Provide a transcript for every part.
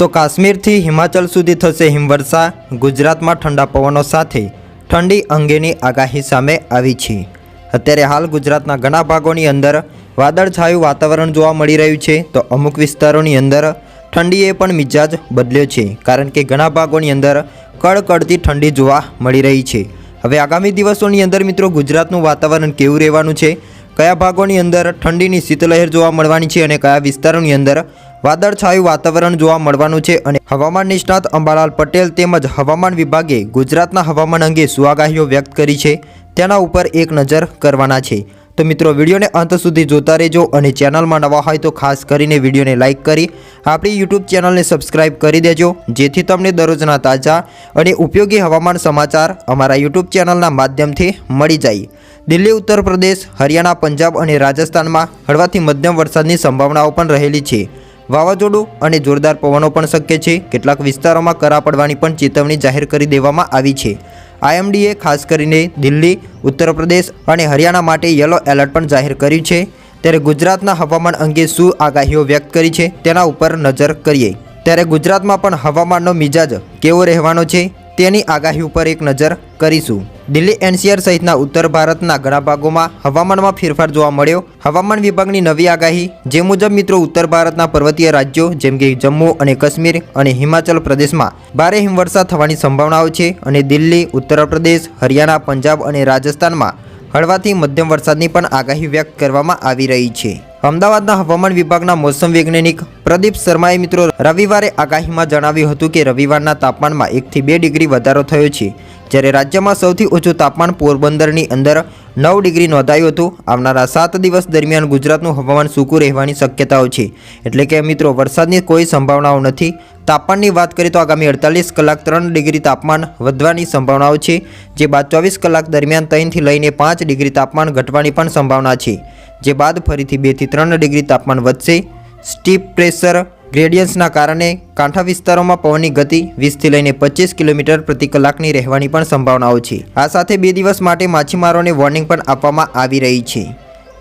તો કાશ્મીરથી હિમાચલ સુધી થશે હિમવર્ષા. ગુજરાતમાં ઠંડા પવનો સાથે ઠંડી અંગેની આગાહી સામે આવી છે. અત્યારે હાલ ગુજરાતના ઘણા ભાગોની અંદર વાદળછાયું વાતાવરણ જોવા મળી રહ્યું છે. તો અમુક વિસ્તારોની અંદર ઠંડીએ પણ મિજાજ બદલ્યો છે, કારણ કે ઘણા ભાગોની અંદર કડકડતી ઠંડી જોવા મળી રહી છે. હવે આગામી દિવસોની અંદર મિત્રો ગુજરાતનું વાતાવરણ કેવું રહેવાનું છે? કયા ભાગોની અંદર ઠંડીની શીતલહેર જોવા મળવાની છે અને કયા વિસ્તારોની અંદર વાદળછાયું વાતાવરણ જોવા મળવાનું છે અને હવામાન નિષ્ણાત અંબાલાલ પટેલ તેમજ હવામાન વિભાગે ગુજરાતના હવામાન અંગે શું વ્યક્ત કરી છે. તેના ઉપર એક નજર કરવાના છે. તો મિત્રો, વિડીયોને અંત સુધી જોતા રહેજો અને ચેનલમાં નવા હોય તો ખાસ કરીને વિડીયોને લાઇક કરી, આપણી યુટ્યુબ ચેનલને સબસ્ક્રાઇબ કરી દેજો, જેથી તમને દરરોજના તાજા અને ઉપયોગી હવામાન સમાચાર અમારા યુટ્યુબ ચેનલના માધ્યમથી મળી જાય. દિલ્હી, ઉત્તર પ્રદેશ, હરિયાણા, પંજાબ અને રાજસ્થાનમાં હળવાથી મધ્યમ વરસાદની સંભાવનાઓ પણ રહેલી છે. વાવાઝોડું અને જોરદાર પવનો પણ શક્ય છે. કેટલાક વિસ્તારોમાં કરા પડવાની પણ ચેતવણી જાહેર કરી દેવામાં આવી છે. આઈએમડીએ ખાસ કરીને દિલ્હી ઉત્તર પ્રદેશ અને હરિયાણા માટે યલો એલર્ટ પણ જાહેર કર્યું છે. ત્યારે ગુજરાતના હવામાન અંગે શું આગાહીઓ વ્યક્ત કરી છે તેના ઉપર નજર કરીએ. ત્યારે ગુજરાતમાં પણ હવામાનનો મિજાજ કેવો રહેવાનો છે તેની આગાહી ઉપર એક નજર કરીશું. દિલ્હી એનસીઆર સહિતના ઉત્તર ભારતના ઘણા ભાગોમાં હવામાનમાં ફેરફાર જોવા મળ્યો. હવામાન વિભાગની નવી આગાહી જે મુજબ મિત્રો ઉત્તર ભારતના પર્વતીય રાજ્યો જેમ કે જમ્મુ અને કાશ્મીર અને હિમાચલ પ્રદેશમાં ભારે હિમવર્ષા થવાની સંભાવનાઓ છે અને દિલ્હી ઉત્તર પ્રદેશ હરિયાણા, પંજાબ અને રાજસ્થાનમાં હળવાથી મધ્યમ વરસાદની પણ આગાહી વ્યક્ત કરવામાં આવી રહી છે. અમદાવાદના હવામાન વિભાગના મોસમ વૈજ્ઞાનિક પ્રદીપ શર્માએ મિત્રો રવિવારે આગાહીમાં જણાવ્યું હતું કે રવિવારના તાપમાનમાં એકથી બે ડિગ્રી વધારો થયો છે. જ્યારે રાજ્યમાં સૌથી ઓછું તાપમાન પોરબંદરની અંદર નવ ડિગ્રી નોંધાયું હતું. આવનારા સાત દિવસ દરમિયાન ગુજરાતનું હવામાન સૂકું રહેવાની શક્યતાઓ છે. એટલે કે મિત્રો, વરસાદની કોઈ સંભાવનાઓ નથી. તાપમાનની વાત કરીએ તો આગામી અડતાલીસ કલાક ત્રણ ડિગ્રી તાપમાન વધવાની સંભાવનાઓ છે. જે બાદ ચોવીસ કલાક દરમિયાન ત્રણથી લઈને પાંચ ડિગ્રી તાપમાન ઘટવાની પણ સંભાવના છે. જે બાદ ફરીથી બેથી ત્રણ ડિગ્રી તાપમાન વધશે. સ્ટીપ પ્રેશર ગ્રેડિયન્સના કારણે કાંઠા વિસ્તારોમાં પવનની ગતિ વીસથી લઈને પચીસ કિલોમીટર પ્રતિ કલાકની રહેવાની પણ સંભાવનાઓ છે. આ સાથે બે દિવસ માટે માછીમારોને વોર્નિંગ પણ આપવામાં આવી રહી છે.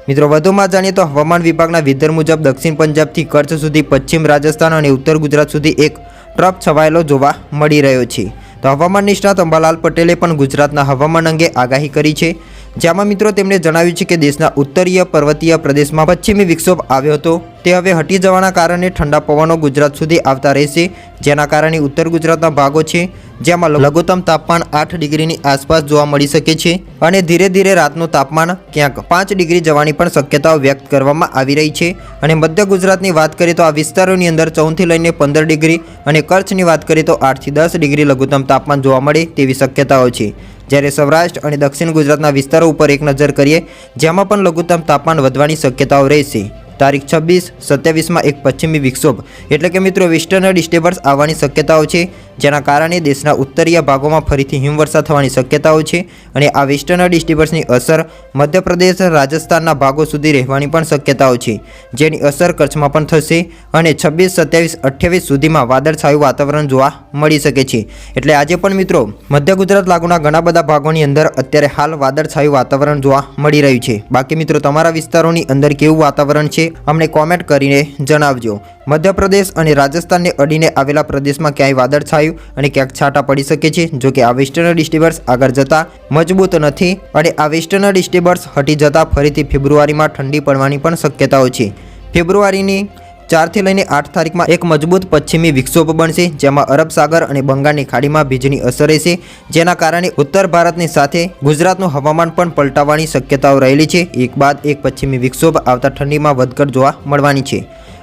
મિત્રો, વધુમાં જાણીએ તો હવામાન વિભાગના વિધર મુજબ દક્ષિણ પંજાબથી કચ્છ સુધી, પશ્ચિમ રાજસ્થાન અને ઉત્તર ગુજરાત સુધી એક ટ્રપ છવાયેલો જોવા મળી રહ્યો છે. તો હવામાન નિષ્ણાત અંબાલાલ પટેલે પણ ગુજરાતના હવામાન અંગે આગાહી કરી છે. જેમાં મિત્રો, તેમણે જણાવ્યું છે કે દેશના ઉત્તરીય પર્વતીય પ્રદેશમાં પશ્ચિમી વિક્ષોભ આવ્યો હતો. તે હવે હટી જવાના કારણે ઠંડા પવનો ગુજરાત સુધી આવતા રહેશે, જેના કારણે ઉત્તર ગુજરાતના ભાગો છે, જેમાં લઘુત્તમ તાપમાન આઠ ડિગ્રીની આસપાસ જોવા મળી શકે છે અને ધીરે ધીરે રાતનું તાપમાન ક્યાંક પાંચ ડિગ્રી જવાની પણ શક્યતાઓ વ્યક્ત કરવામાં આવી રહી છે. અને મધ્ય ગુજરાતની વાત કરીએ તો આ વિસ્તારોની અંદર ચૌદથી લઈને પંદર ડિગ્રી અને કચ્છની વાત કરીએ તો આઠથી દસ ડિગ્રી લઘુત્તમ તાપમાન જોવા મળે તેવી શક્યતાઓ છે. જ્યારે સૌરાષ્ટ્ર અને દક્ષિણ ગુજરાતના વિસ્તારો ઉપર એક નજર કરીએ, જેમાં પણ લઘુત્તમ તાપમાન વધવાની શક્યતાઓ રહેશે. તારીખ છવ્વીસ સત્યાવીસમાં એક પશ્ચિમી વિક્ષોભ. એટલે કે મિત્રો વેસ્ટર્ન ડિસ્ટર્બન્સ આવવાની શક્યતાઓ છે. જેના કારણે દેશના ઉત્તરીય ભાગોમાં ફરીથી હિમવર્ષા થવાની શક્યતાઓ છે અને આ વેસ્ટર્ન ડિસ્ટર્બન્સની અસર મધ્યપ્રદેશ, રાજસ્થાનના ભાગો સુધી રહેવાની પણ શક્યતાઓ છે. જેની અસર કચ્છમાં પણ થશે અને છવ્વીસ, સત્યાવીસ, અઠ્યાવીસ સુધીમાં વાદળછાયું વાતાવરણ જોવા મળી શકે છે. એટલે આજે પણ મિત્રો, મધ્ય ગુજરાત લાગુના ઘણા બધા ભાગોની અંદર અત્યારે હાલ વાદળછાયું વાતાવરણ જોવા મળી રહ્યું છે. બાકી મિત્રો, તમારા વિસ્તારોની અંદર કેવું વાતાવરણ છે, અમને કોમેન્ટ કરીને જણાવજો. મધ્યપ્રદેશ અને રાજસ્થાનને અડીને આવેલા પ્રદેશમાં ક્યાંય વાદળછાયું અને ક્યાંક છાંટા પડી શકે છે. જો કે આ વેસ્ટર્ન ડિસ્ટર્બન્સ આગળ જતાં મજબૂત નથી અને આ વેસ્ટર્ન ડિસ્ટર્બન્સ હટી જતાં ફરીથી ફેબ્રુઆરીમાં ઠંડી પડવાની પણ શક્યતાઓ છે. ફેબ્રુઆરીની ચારથી લઈને આઠ તારીખમાં એક મજબૂત પશ્ચિમી વિક્ષોભ બનશે, જેમાં અરબ સાગર અને બંગાળની ખાડીમાં ભેજની અસર રહેશે, જેના કારણે ઉત્તર ભારતની સાથે ગુજરાતનું હવામાન પણ પલટાવવાની શક્યતાઓ રહેલી છે. એક બાદ એક પશ્ચિમી વિક્ષોભ આવતા ઠંડીમાં વધઘટ જોવા મળવાની છે.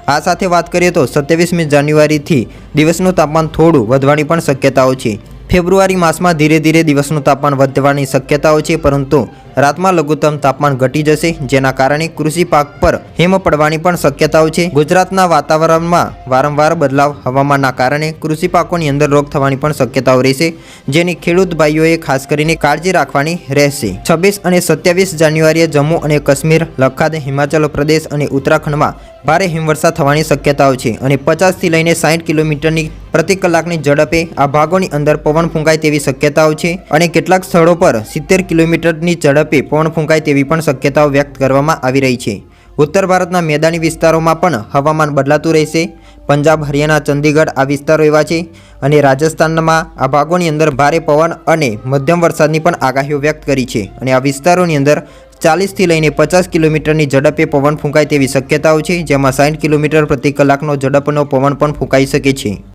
આ સાથે વાત કરીએ તો સત્યાવીસમી જાન્યુઆરીથી દિવસનું તાપમાન થોડું વધવાની પણ શક્યતાઓ છે. ફેબ્રુઆરી માસમાં ધીરે ધીરે દિવસનું તાપમાન વધવાની શક્યતાઓ છે, પરંતુ રાતમાં લઘુત્તમ તાપમાન ઘટી જશે, જેના કારણે કૃષિ પાક પર હિમ પડવાની પણ શક્યતાઓ છે. ગુજરાતના વાતાવરણમાં વારંવાર બદલાવ હવામાનના કારણે કૃષિ પાકોની અંદર રોગ થવાની પણ શક્યતાઓ રહેશે, જેની ખેડૂત ભાઈઓએ ખાસ કરીને કાળજી રાખવાની રહેશે. છવ્વીસ અને સત્યાવીસ જાન્યુઆરીએ જમ્મુ અને કાશ્મીર લખાદ હિમાચલ પ્રદેશ અને ઉત્તરાખંડમાં ભારે હિમવર્ષા થવાની શક્યતાઓ છે અને પચાસથી લઈને સાઠ કિલોમીટરની પ્રતિ કલાકની ઝડપે આ ભાગોની અંદર પવન ફૂંકાય તેવી શક્યતાઓ છે અને કેટલાક સ્થળો પર સિત્તેર કિલોમીટરની ઝડપે પવન ફૂંકાય તેવી પણ શક્યતાઓ વ્યક્ત કરવામાં આવી રહી છે. ઉત્તર ભારતના મેદાની વિસ્તારોમાં પણ હવામાન બદલાતું રહેશે. પંજાબ, હરિયાણા, ચંદીગઢ આ વિસ્તારો એવા છે અને રાજસ્થાનમાં આ ભાગોની અંદર ભારે પવન અને મધ્યમ વરસાદની પણ આગાહીઓ વ્યક્ત કરી છે અને આ વિસ્તારોની અંદર ચાલીસથી લઈને પચાસ કિલોમીટરની ઝડપે પવન ફૂંકાય તેવી શક્યતાઓ છે, જેમાં સાઠ કિલોમીટર પ્રતિ કલાકનો ઝડપનો પવન પણ ફૂંકાઈ શકે છે.